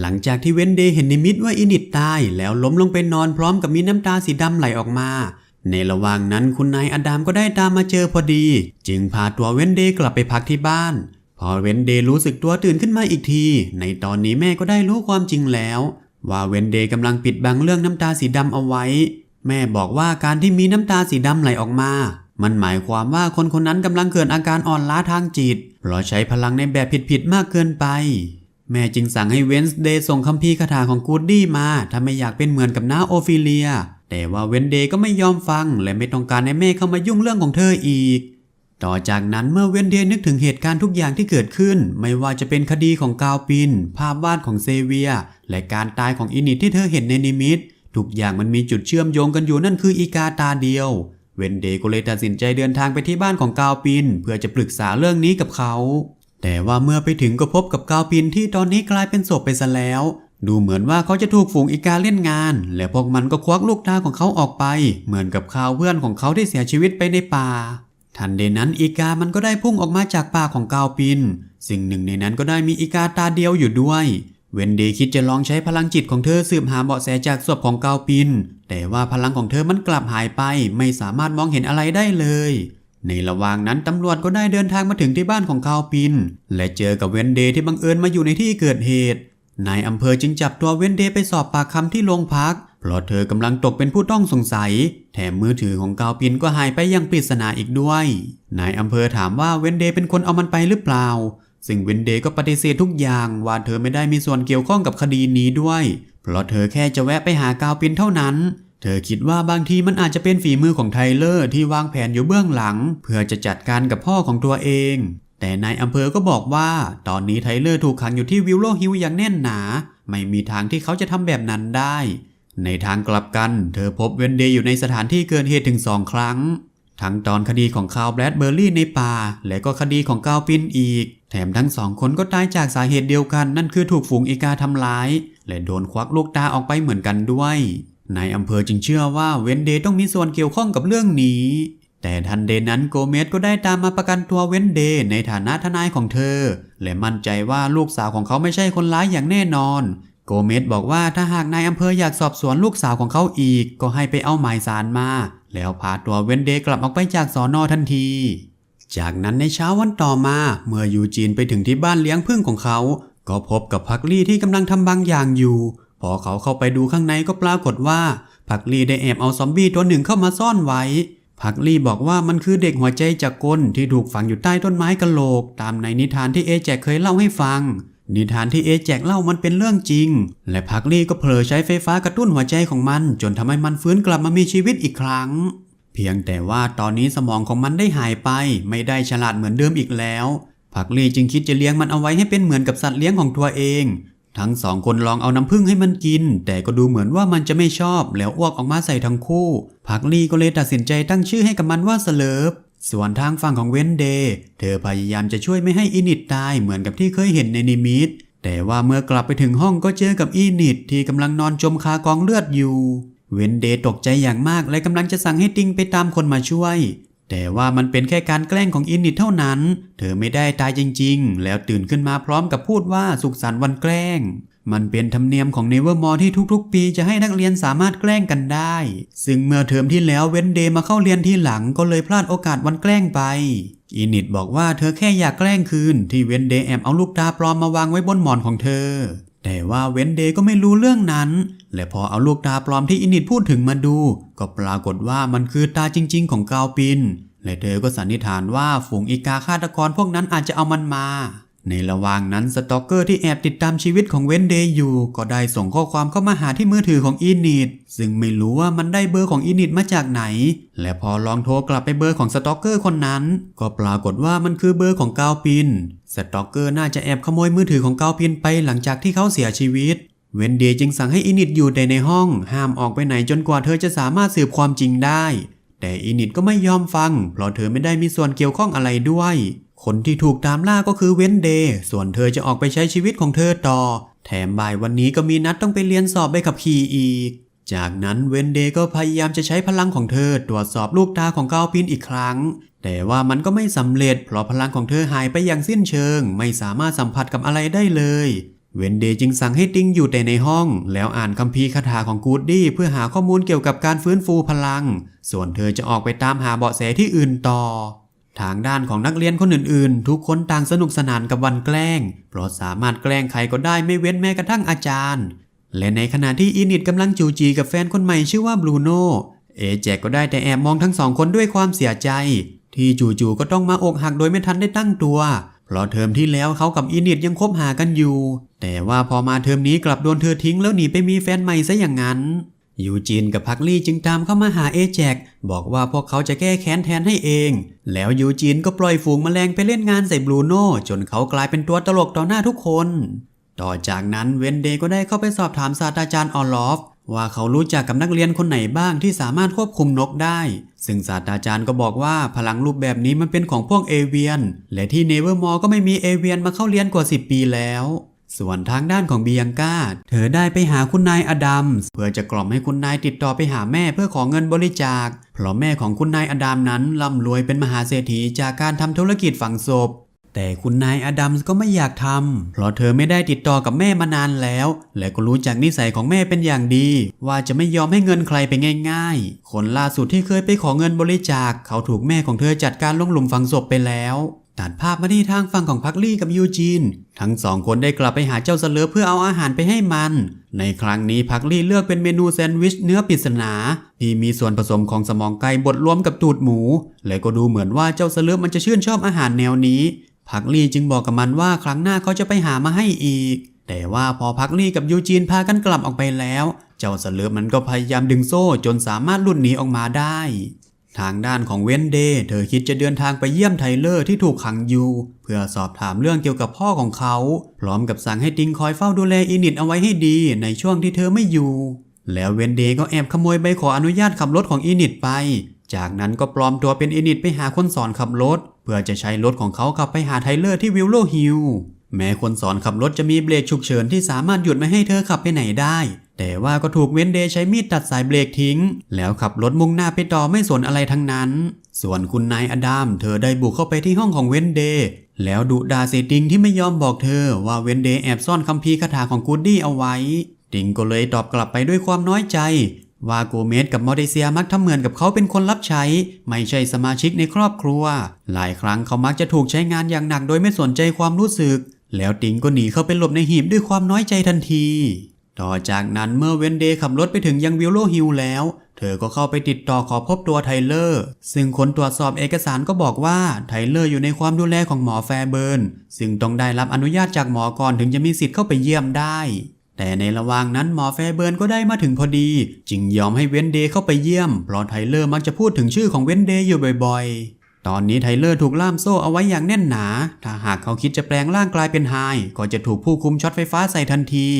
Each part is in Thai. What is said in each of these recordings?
หลังจากที่เวนเดย์เห็นนิมิตว่าอินิดตายแล้วล้มลงไปนอนพร้อมกับมีน้ำตาสีดำไหลออกมา ในระหว่างนั้นคุณนายอดามก็ได้ตามมาเจอพอดี จึงพาตัวเวนเดย์กลับไปพักที่บ้าน พอเวนเดย์รู้สึกตัวตื่นขึ้นมาอีกที ในตอนนี้แม่ก็ได้รู้ความจริงแล้ว ว่าเวนเดย์กำลังปิดบังเรื่องน้ำตาสีดำเอาไว้ แม่บอกว่าการที่มีน้ำตาสีดำไหลออกมา มันหมายความว่าคนคนนั้นกำลังเกิดอาการอ่อนล้าทางจิตเพราะใช้พลังในแบบผิดๆมากเกินไป แม่จึงสั่งให้เวนส์เดย์ส่งคัมภีร์คาถาของกูดดี้มา ถ้าไม่อยากเป็นเหมือนกับน้าโอฟิเลีย แต่ว่าเวนเดย์ก็ไม่ยอมฟัง และไม่ต้องการให้แม่เข้ามายุ่งเรื่องของเธออีก ต่อจากนั้นเมื่อเวนเดย์นึกถึงเหตุการณ์ทุกอย่างที่เกิดขึ้น ไม่ว่าจะเป็นคดีของกาวปิน ภาพวาดของเซเวีย และการตายของอินิตที่เธอเห็นในนิมิต ทุกอย่างมันมีจุดเชื่อมโยงกันอยู่นั่นคืออีกาตาเดียว เวนเดย์ก็เลยตัดสินใจเดินทางไปที่บ้านของกาวปิน เพื่อจะปรึกษาเรื่องนี้กับเขา แต่ว่าเมื่อไปถึงก็พบกับกาวปินที่ตอนนี้กลายเป็นศพไปซะแล้ว ดูเหมือนว่าเขาจะถูกฝูงอีกาเล่นงาน และพวกมันก็ควักลูกตาของเขาออกไป เหมือนกับข่าวเพื่อนของเขาที่เสียชีวิตไปในป่า ทันใดนั้นอีกามันก็ได้พุ่งออกมาจากปากของกาวปิน สิ่งหนึ่งในนั้นก็ได้มีอีกาตาเดียวอยู่ด้วยเวนเดคิดจะลองใช้พลังจิตของเธอสืบหาเบาะแสจากศพของกาวปิน แต่ว่าพลังของเธอมันกลับหายไป ไม่สามารถมองเห็นอะไรได้เลย ในระหว่างนั้นตำรวจก็ได้เดินทางมาถึงที่บ้านของกาวปิน และเจอกับเวนเดย์ที่บังเอิญมาอยู่ในที่เกิดเหตุนายอำเภอจึงจับตัวเวนเดย์ไปสอบปากคำที่โรงพัก เพราะเธอกำลังตกเป็นผู้ต้องสงสัย แถมมือถือของกาวปินก็หายไปอยังปริศนาอีกด้วย นายอำเภอถามว่าเวนเดย์เป็นคนเอามันไปหรือเปล่า ซึ่งเวนเดย์ก็ปฏิเสธทุกอย่างว่าเธอไม่ได้มีส่วนเกี่ยวข้องกับคดีนี้ด้วย เพราะเธอแค่จะแวะไปหากาวปินเท่านั้น เธอคิดว่าบางทีมันอาจจะเป็นฝีมือของไทเลอร์ที่วางแผนอยู่เบื้องหลัง เพื่อจะจัดการกับพ่อของตัวเอง แต่นายอำเภอก็บอกว่า ตอนนี้ไทเลอร์ถูกขังอยู่ที่วิลโลฮิลอย่างแน่นหนา ไม่มีทางที่เขาจะทำแบบนั้นได้ ในทางกลับกัน เธอพบเวนเดย์อยู่ในสถานที่เกิดเหตุถึงสองครั้ง ทั้งตอนคดีของคาวแบลดเบอร์รี่ในป่า และก็คดีของกาวปินอีก แถมทั้งสองคนก็ตายจากสาเหตุเดียวกัน นั่นคือถูกฝูงอีกาทำร้าย และโดนควักลูกตาออกไปเหมือนกันด้วย นายอำเภอจึงเชื่อว่าเวนเดย์ต้องมีส่วนเกี่ยวข้องกับเรื่องนี้ แต่ทันเดนั้นโกเมสก็ได้ตามมาประกันตัวเวนเดย์ในฐานะทนายของเธอ และมั่นใจว่าลูกสาวของเขาไม่ใช่คนร้ายอย่างแน่นอน โกเมสบอกว่าถ้าหากนายอำเภออยากสอบสวนลูกสาวของเขาอีก ก็ให้ไปเอาหมายสารมา แล้วพาตัวเวนเดย์กลับออกไปจากสอนอทันทีจากนั้นในเช้าวันต่อมาเมื่อยูจีนไปถึงที่บ้านเลี้ยงพึ่งของเขา ก็พบกับพักลี่ที่กำลังทำบางอย่างอยู่ พอเขาเข้าไปดูข้างในก็ปรากฏว่าพักลี่ได้แอบเอาซอมบี้ตัวหนึ่งเข้ามาซ่อนไว้พักลี่บอกว่ามันคือเด็กหัวใจจากกลที่ถูกฝังอยู่ใต้ต้นไม้กะโหลก ตามในนิทานที่เอแจกเคยเล่าให้ฟัง นิทานที่เอแจกเล่ามันเป็นเรื่องจริง และพักลี่ก็เผลอใช้ไฟฟ้ากระตุ้นหัวใจของมัน จนทำให้มันฟื้นกลับมามีชีวิตอีกครั้ง เพียงแต่ว่าตอนนี้สมองของมันได้หายไป ไม่ได้ฉลาดเหมือนเดิมอีกแล้วพักลี่จึงคิดจะเลี้ยงมันเอาไว้ให้เป็นเหมือนกับสัตว์เลี้ยงของตัวเอง ทั้งสองคนลองเอาน้ำผึ้งให้มันกิน แต่ก็ดูเหมือนว่ามันจะไม่ชอบ แล้วอ้วกออกมาใส่ทั้งคู่พักลี่ก็เลยตัดสินใจตั้งชื่อให้กับมันว่าเสลิฟส่วนทางฝั่งของเวนเดย์เธอพยายามจะช่วยไม่ให้อินิดตายเหมือนกับที่เคยเห็นในนิมิต แต่ว่าเมื่อกลับไปถึงห้องก็เจอกับอีนิดที่กำลังนอนจมคากองเลือดอยู่ เวนเดย์ตกใจอย่างมากและกำลังจะสั่งให้ติงไปตามคนมาช่วย แต่ว่ามันเป็นแค่การแกล้งของอินนิดเท่านั้น เธอไม่ได้ตายจริง ๆ แล้วตื่นขึ้นมาพร้อมกับพูดว่าสุขสันต์วันแกล้ง มันเป็นธรรมเนียมของเนเวอร์มอที่ทุกๆ ปีจะให้นักเรียนสามารถแกล้งกันได้ ซึ่งเมื่อเทอมที่แล้วเวนเดย์มาเข้าเรียนที่หลังก็เลยพลาดโอกาสวันแกล้งไป อินิดบอกว่าเธอแค่อยากแกล้งคืนที่เวนเดย์แอบเอาลูกตาปลอมมาวางไว้บนหมอนของเธอ แต่ว่าเวนเดย์ก็ไม่รู้เรื่องนั้น และพอเอาลูกตาปลอมที่อินิดพูดถึงมาดู ก็ปรากฏว่ามันคือตาจริง ๆ ของกาวปิน และเธอก็สันนิษฐานว่าฝูงอีกาฆาตกรพวกนั้นอาจจะเอามันมา ในระหว่างนั้นสตอกเกอร์ที่แอบติดตามชีวิตของเวนเดย์อยู่ ก็ได้ส่งข้อความเข้ามาหาที่มือถือของอินิดซึ่งไม่รู้ว่ามันได้เบอร์ของอินิดมาจากไหน และพอลองโทรกลับไปเบอร์ของสตอกเกอร์คนนั้น ก็ปรากฏว่ามันคือเบอร์ของกาวปินสตอกเกอร์น่าจะแอบขโมยมือถือของกาวปินไปหลังจากที่เขาเสียชีวิต เวนเดย์จึงสั่งให้อินิดอยู่แต่ในห้อง ห้ามออกไปไหนจนกว่าเธอจะสามารถสืบความจริงได้ แต่อินิดก็ไม่ยอมฟังเพราะเธอไม่ได้มีส่วนเกี่ยวข้องอะไรด้วย คนที่ถูกตามล่าก็คือเวนเดย์ส่วนเธอจะออกไปใช้ชีวิตของเธอต่อ แถมบ่ายวันนี้ก็มีนัดต้องไปเรียนสอบใบขับขี่อีก จากนั้นเวนเดย์ก็พยายามจะใช้พลังของเธอตรวจสอบลูกตาของกาวปินอีกครั้ง แต่ว่ามันก็ไม่สำเร็จเพราะพลังของเธอหายไปอย่างสิ้นเชิง ไม่สามารถสัมผัสกับอะไรได้เลยเเวนเดย์จึงสั่งให้ติงอยู่แต่ในห้อง แล้วอ่านคัมภีร์คาถาของกูดดี้เพื่อหาข้อมูลเกี่ยวกับการฟื้นฟูพลัง ส่วนเธอจะออกไปตามหาเบาะแสที่อื่นต่อ ทางด้านของนักเรียนคนอื่นๆ ทุกคนต่างสนุกสนานกับวันแกล้ง เพราะสามารถแกล้งใครก็ได้ไม่เว้นแม้กระทั่งอาจารย์ และในขณะที่อินิดกำลังจูจีกับแฟนคนใหม่ชื่อว่าบรูโน่เอแจกก็ได้แต่แอบมองทั้งสองคนด้วยความเสียใจ ที่จู่ๆก็ต้องมาอกหักโดยไม่ทันได้ตั้งตัว เพราะเทอมที่แล้วเขากับอินิดยังคบหากันอยู่ แต่ว่าพอมาเทอมนี้กลับโดนเธอทิ้งแล้วหนีไปมีแฟนใหม่ซะอย่างนั้น ยูจินกับพักลี่จึงตามเข้ามาหาเอแจกบอกว่าพวกเขาจะแก้แค้นแทนให้เอง แล้วยูจินก็ปล่อยฝูงแมลงไปเล่นงานใส่บรูโน่จนเขากลายเป็นตัวตลกต่อหน้าทุกคน ต่อจากนั้นเวนเดย์ก็ได้เข้าไปสอบถามศาสตราจารย์ออลลอฟ ว่าเขารู้จักกับนักเรียนคนไหนบ้างที่สามารถควบคุมนกได้ ซึ่งศาสตราจารย์ก็บอกว่าพลังรูปแบบนี้มันเป็นของพวกเอเวียน และที่เนเวอร์มอร์ก็ไม่มีเอเวียนมาเข้าเรียนกว่า 10 ปีแล้ว ส่วนทางด้านของเบียงกาเธอได้ไปหาคุณนายอดัมเพื่อจะกล่อมให้คุณนายติดต่อไปหาแม่เพื่อขอเงินบริจาค เพราะแม่ของคุณนายอดัมนั้นร่ำรวยเป็นมหาเศรษฐีจากการทำธุรกิจฝังศพ แต่คุณนายอดัมก็ไม่อยากทำเพราะเธอไม่ได้ติดต่อกับแม่มานานแล้ว และก็รู้จักนิสัยของแม่เป็นอย่างดี ว่าจะไม่ยอมให้เงินใครไปง่าย ๆ คนล่าสุดที่เคยไปขอเงินบริจาค เขาถูกแม่ของเธอจัดการลงหลุมฝังศพไปแล้ว ตัดภาพมาที่ทางฝั่งของพักลี่กับยูจีน ทั้งสองคนได้กลับไปหาเจ้าเสเลอเพื่อเอาอาหารไปให้มัน ในครั้งนี้พักลี่เลือกเป็นเมนูแซนด์วิชเนื้อปริศนาที่มีส่วนผสมของสมองไก่บดรวมกับตูดหมู และก็ดูเหมือนว่าเจ้าเสเลอมันจะชื่นชอบอาหารแนวนี้ พักลี่จึงบอกกับมันว่าครั้งหน้าเขาจะไปหามาให้อีก แต่ว่าพอพักลี่กับยูจีนพากันกลับออกไปแล้ว เจ้าเสเลอมันก็พยายามดึงโซ่จนสามารถหลุดหนีออกมาได้ ทางด้านของเวนเดย์เธอคิดจะเดินทางไปเยี่ยมไทเลอร์ที่ถูกขังอยู่ เพื่อสอบถามเรื่องเกี่ยวกับพ่อของเขา พร้อมกับสั่งให้ติงคอยเฝ้าดูแลอินิดเอาไว้ให้ดีในช่วงที่เธอไม่อยู่ แล้วเวนเดย์ก็แอบขโมยใบขออนุญาตขับรถของอินิดไป จากนั้นก็ปลอมตัวเป็นอินิดไปหาคนสอนขับรถ เพื่อจะใช้รถของเขาขับไปหาไทเลอร์ที่วิลโลฮิลแม้คนสอนขับรถจะมีเบรกฉุกเฉินที่สามารถหยุดไม่ให้เธอขับไปไหนได้ แต่ว่าก็ถูกเวนเดย์ใช้มีดตัดสายเบรกทิ้ง แล้วขับรถมุ่งหน้าไปต่อไม่สนอะไรทั้งนั้น ส่วนคุณนายอดัมเธอได้บุกเข้าไปที่ห้องของเวนเดย์แล้วดุดาเซติงที่ไม่ยอมบอกเธอว่าเวนเดย์แอบซ่อนคัมภีร์คาถาของกูดดี้เอาไว้ ติงก็เลยตอบกลับไปด้วยความน้อยใจ ว่าโกเมสกับมอเดเซียมักทำเหมือนกับเขาเป็นคนรับใช้ ไม่ใช่สมาชิกในครอบครัว หลายครั้งเขามักจะถูกใช้งานอย่างหนักโดยไม่สนใจความรู้สึก แล้วติงก็หนีเข้าไปหลบในหีบด้วยความน้อยใจทันที ต่อจากนั้นเมื่อเวนเดย์ขับรถไปถึงยังวิลโลฮิลแล้ว เธอก็เข้าไปติดต่อขอพบตัวไทเลอร์ ซึ่งคนตรวจสอบเอกสารก็บอกว่าไทเลอร์อยู่ในความดูแลของหมอแฟร์เบิร์น ซึ่งต้องได้รับอนุญาตจากหมอก่อนถึงจะมีสิทธิ์เข้าไปเยี่ยมได้ แต่ในระหว่างนั้นหมอแฟร์เบิร์นก็ได้มาถึงพอดี จึงยอมให้เวนเดย์เข้าไปเยี่ยม เพราะไทเลอร์มักจะพูดถึงชื่อของเวนเดย์อยู่บ่อยๆตอนนี้ไทเลอร์ถูกล่ามโซ่เอาไว้อย่างแน่นหนา ถ้าหากเขาคิดจะแปลงร่างกลายเป็นไฮก็จะถูกผู้คุมช็อตไฟฟ้าใส่ทันที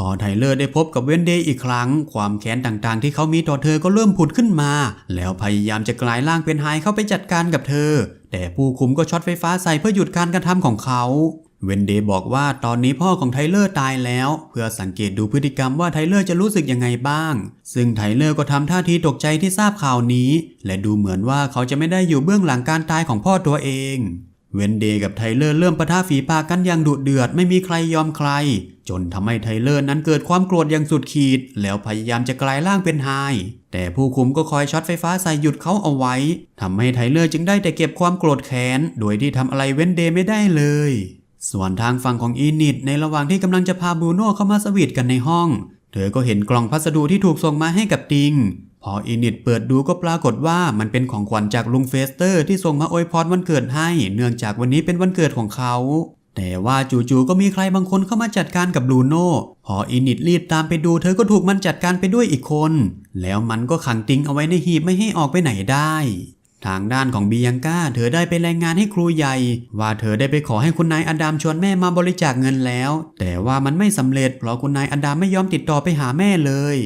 พอไทเลอร์ได้พบกับเวนเดย์อีกครั้ง ความแค้นต่างๆ ที่เขามีต่อเธอก็เริ่มผุดขึ้นมา แล้วพยายามจะกลายร่างเป็นไฮเข้าไปจัดการกับเธอ แต่ผู้คุมก็ช็อตไฟฟ้าใส่เพื่อหยุดการกระทำของเขาเวนเดย์บอกว่าตอนนี้พ่อของไทเลอร์ตายแล้ว เพื่อสังเกตดูพฤติกรรมว่าไทเลอร์จะรู้สึกยังไงบ้าง ซึ่งไทเลอร์ก็ทำท่าทีตกใจที่ทราบข่าวนี้ และดูเหมือนว่าเขาจะไม่ได้อยู่เบื้องหลังการตายของพ่อตัวเอง เวนเดย์กับไทเลอร์เริ่มปะทะฝีปากกันอย่างดุเดือดไม่มีใครยอมใคร จนทำให้ไทเลอร์นั้นเกิดความโกรธอย่างสุดขีด แล้วพยายามจะกลายร่างเป็นไฮแต่ผู้คุมก็คอยช็อตไฟฟ้าใส่หยุดเขาเอาไว้ทำให้ไทเลอร์จึงได้แต่เก็บความโกรธแค้นโดยที่ทำอะไรเวนเดย์ไม่ได้เลย ส่วนทางฝั่งของอีนิดในระหว่างที่กำลังจะพาบูโน่เข้ามาสวีทกันในห้อง เธอก็เห็นกล่องพัสดุที่ถูกส่งมาให้กับติง พออีนิดเปิดดูก็ปรากฏว่ามันเป็นของขวัญจากลุงเฟสเตอร์ที่ส่งมาอวยพรวันเกิดให้ เนื่องจากวันนี้เป็นวันเกิดของเขา แต่ว่าจู่ๆก็มีใครบางคนเข้ามาจัดการกับบรูโน่พออีนิดรีบตามไปดูเธอก็ถูกมันจัดการไปด้วยอีกคน แล้วมันก็ขังติงเอาไว้ในหีบไม่ให้ออกไปไหนได้ ทางด้านของบียังก้าเธอได้ไปรายงานให้ครูใหญ่ ว่าเธอได้ไปขอให้คุณนายอดัมชวนแม่มาบริจาคเงินแล้ว แต่ว่ามันไม่สำเร็จเพราะคุณนายอดัมไม่ยอมติดต่อไปหาแม่เลย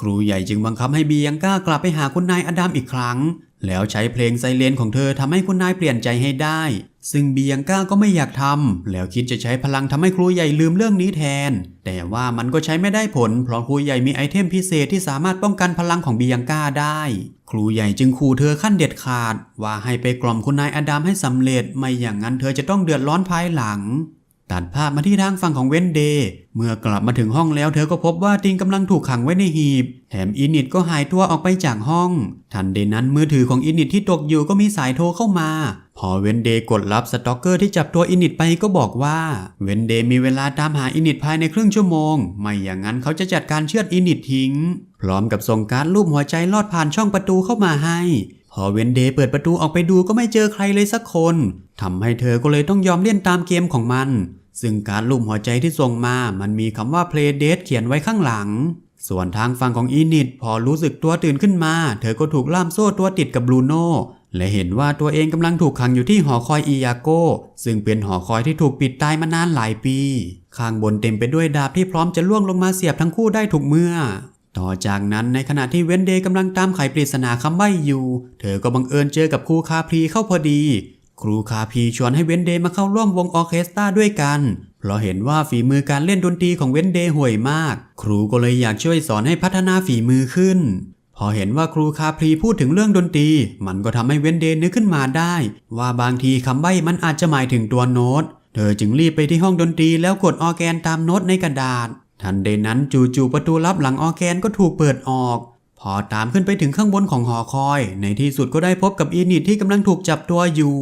ครูใหญ่จึงบังคับให้บียังก้ากลับไปหาคุณนายอดัมอีกครั้ง แล้วใช้เพลงไซเรนของเธอทำให้คุณนายเปลี่ยนใจให้ได้ ซึ่งบียังก้าก็ไม่อยากทำแล้วคิดจะใช้พลังทำให้ครูใหญ่ลืมเรื่องนี้แทน แต่ว่ามันก็ใช้ไม่ได้ผล เพราะครูใหญ่มีไอเทมพิเศษที่สามารถป้องกันพลังของบียังก้าได้ ครูใหญ่จึงขู่เธอขั้นเด็ดขาด ว่าให้ไปกล่อมคุณนายอดัมให้สำเร็จ ไม่อย่างนั้นเธอจะต้องเดือดร้อนภายหลัง ตัดภาพมาที่ทางฝั่งของเวนเดย์เมื่อกลับมาถึงห้องแล้วเธอก็พบว่าติงกำลังถูกขังไว้ในหีบ แถมอินิดก็หายตัวออกไปจากห้อง ทันใดนั้นมือถือของอินิดที่ตกอยู่ก็มีสายโทรเข้ามา พอเวนเดย์กดรับสตอกเกอร์ที่จับตัวอินิดไปก็บอกว่า เวนเดย์มีเวลาตามหาอินิดภายในครึ่งชั่วโมง ไม่อย่างนั้นเขาจะจัดการเชือดอินิดทิ้ง พร้อมกับส่งการรูปหัวใจลอดผ่านช่องประตูเข้ามาให้พอเวนเดย์เปิดประตูออกไปดูก็ไม่เจอใครเลยสักคนทำให้เธอก็เลยต้องยอมเล่นตามเกมของมัน ซึ่งการรูปหัวใจที่ส่งมามันมีคำว่า play date เขียนไว้ข้างหลัง ส่วนทางฝั่งของอีนิดพอรู้สึกตัวตื่นขึ้นมา เธอก็ถูกล่ามโซ่ตัวติดกับบรูโน่และเห็นว่าตัวเองกำลังถูกขังอยู่ที่หอคอยอียาโกซึ่งเป็นหอคอยที่ถูกปิดตายมานานหลายปี ข้างบนเต็มไปด้วยดาบที่พร้อมจะล่วงลงมาเสียบทั้งคู่ได้ทุกเมื่อ ต่อจากนั้นในขณะที่เวนเดย์กำลังตามไขปริศนาคำใบ้อยู่ เธอก็บังเอิญเจอกับครูคาพรีเข้าพอดี ครูคาพีชวนให้เวนเดย์มาเข้าร่วมวงออเคสตราด้วยกัน เพราะเห็นว่าฝีมือการเล่นดนตรีของเวนเดย์ห่วยมาก ครูก็เลยอยากช่วยสอนให้พัฒนาฝีมือขึ้น พอเห็นว่าครูคาพีพูดถึงเรื่องดนตรี มันก็ทำให้เวนเดย์นึกขึ้นมาได้ ว่าบางทีคำใบ้มันอาจจะหมายถึงตัวโน้ต เธอจึงรีบไปที่ห้องดนตรีแล้วกดออแกนตามโน้ตในกระดาษ ทันใดนั้นจู่ๆประตูลับหลังออแกนก็ถูกเปิดออกพอตามขึ้นไปถึงข้างบนของหอคอย ในที่สุดก็ได้พบกับอีนิดที่กำลังถูกจับตัวอยู่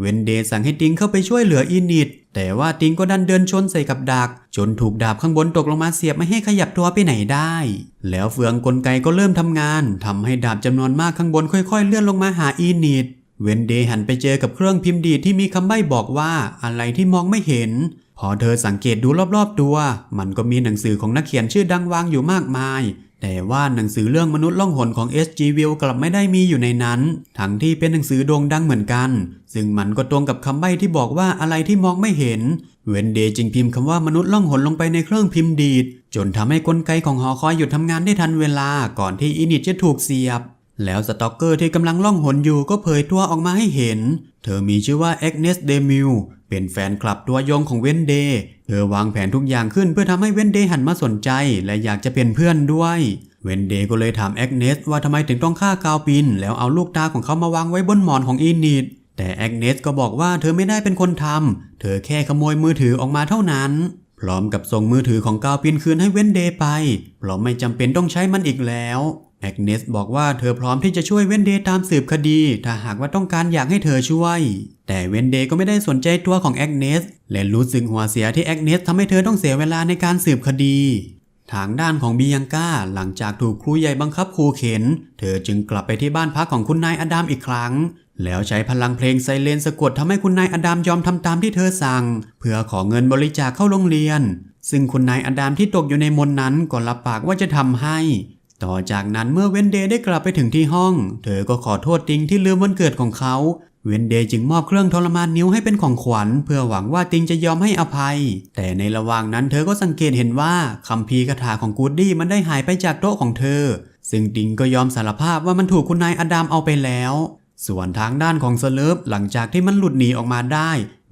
เวนเดย์สั่งให้ติงเข้าไปช่วยเหลืออีนิดแต่ว่าติงก็ดันเดินชนใส่กับดัก จนถูกดาบข้างบนตกลงมาเสียบไม่ให้ขยับตัวไปไหนได้ แล้วเฟืองกลไกก็เริ่มทำงานทำให้ดาบจำนวนมากข้างบนค่อยๆ เลื่อนลงมาหาอีนิดเวนเดย์หันไปเจอกับเครื่องพิมพ์ดีดที่มีคำใบ้บอกว่าอะไรที่มองไม่เห็น พอเธอสังเกตดูรอบๆตัว มันก็มีหนังสือของนักเขียนชื่อดังวางอยู่มากมาย แต่ว่าหนังสือเรื่องมนุษย์ล่องหนของ S.G. Will กลับไม่ได้มีอยู่ในนั้น ทั้งที่เป็นหนังสือโด่งดังเหมือนกัน ซึ่งมันก็ตรงกับคำใบ้ที่บอกว่าอะไรที่มองไม่เห็น เวนเดย์จึงพิมพ์คำว่ามนุษย์ล่องหนลงไปในเครื่องพิมพ์ดีด จนทำให้กลไกของหอคอยหยุดทำงานได้ทันเวลาก่อนที่อินิดจะถูกเสียบ แล้วสตอกเกอร์ที่กำลังล่องหนอยู่ก็เผยตัวออกมาให้เห็น เธอมีชื่อว่าแอกเนสเดมิล เป็นแฟนคลับตัวยงของเวนเดย์เธอวางแผนทุกอย่างขึ้นเพื่อทำให้เวนเดย์หันมาสนใจ และอยากจะเป็นเพื่อนด้วย เวนเดย์ก็เลยถามแอกเนสว่าทำไมถึงต้องฆ่ากาวปิน แล้วเอาลูกตาของเขามาวางไว้บนหมอนของอีนิดแต่แอกเนสก็บอกว่าเธอไม่ได้เป็นคนทำเธอแค่ขโมยมือถือออกมาเท่านั้น พร้อมกับส่งมือถือของกาวปินคืนให้เวนเดย์ไปเพราะไม่จำเป็นต้องใช้มันอีกแล้วแอกเนสบอกว่าเธอพร้อมที่จะช่วยเวนเดย์ตามสืบคดี ถ้าหากว่าต้องการอยากให้เธอช่วย แต่เวนเดย์ก็ไม่ได้สนใจตัวของแอกเนสและรู้สึกหัวเสียที่แอกเนสทำให้เธอต้องเสียเวลาในการสืบคดี ทางด้านของบียังก้าหลังจากถูกครูใหญ่บังคับขู่เข็น เธอจึงกลับไปที่บ้านพักของคุณนายอดัมอีกครั้ง แล้วใช้พลังเพลงไซเลนสะกดทำให้คุณนายอดัมยอมทำตามที่เธอสั่ง เพื่อขอเงินบริจาคเข้าโรงเรียน ซึ่งคุณนายอดัมที่ตกอยู่ในมนนั้นก็รับปากว่าจะทำให้ต่อจากนั้นเมื่อเวนเดย์ได้กลับไปถึงที่ห้อง เธอก็ขอโทษติงที่ลืมวันเกิดของเขา เวนเดย์จึงมอบเครื่องทรมานนิ้วให้เป็นของขวัญ เพื่อหวังว่าติงจะยอมให้อภัย แต่ในระหว่างนั้นเธอก็สังเกตเห็นว่าคัมภีร์คาถาของกูดดี้มันได้หายไปจากโต๊ะของเธอ ซึ่งติงก็ยอมสารภาพว่ามันถูกคุณนายอดัมเอาไปแล้ว ส่วนทางด้านของเซเลฟหลังจากที่มันหลุดหนีออกมาได้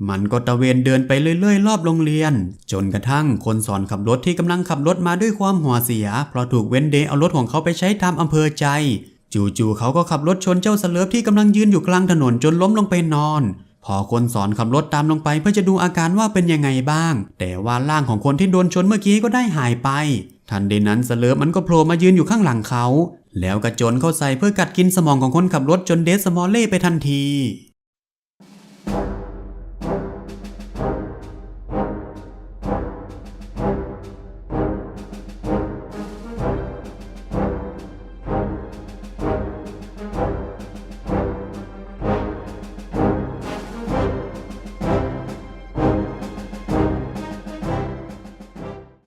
มันก็ตะเวนเดินไปเรื่อยๆ รอบโรงเรียน จนกระทั่งคนสอนขับรถที่กำลังขับรถมาด้วยความหัวเสีย เพราะถูกเวนเดย์เอารถของเขาไปใช้ตามอำเภอใจ จู่ๆเขาก็ขับรถชนเจ้าเซเลฟที่กำลังยืนอยู่กลางถนนจนล้มลงไปนอน พอคนสอนขับรถตามลงไปเพื่อจะดูอาการว่าเป็นยังไงบ้าง แต่ว่าร่างของคนที่โดนชนเมื่อกี้ก็ได้หายไป ทันใดนั้นเซเลฟมันก็โผล่มายืนอยู่ข้างหลังเขา แล้วกระโจนเข้าใส่เพื่อกัดกินสมองของคนขับรถจนเดสมอลเล่ไปทันที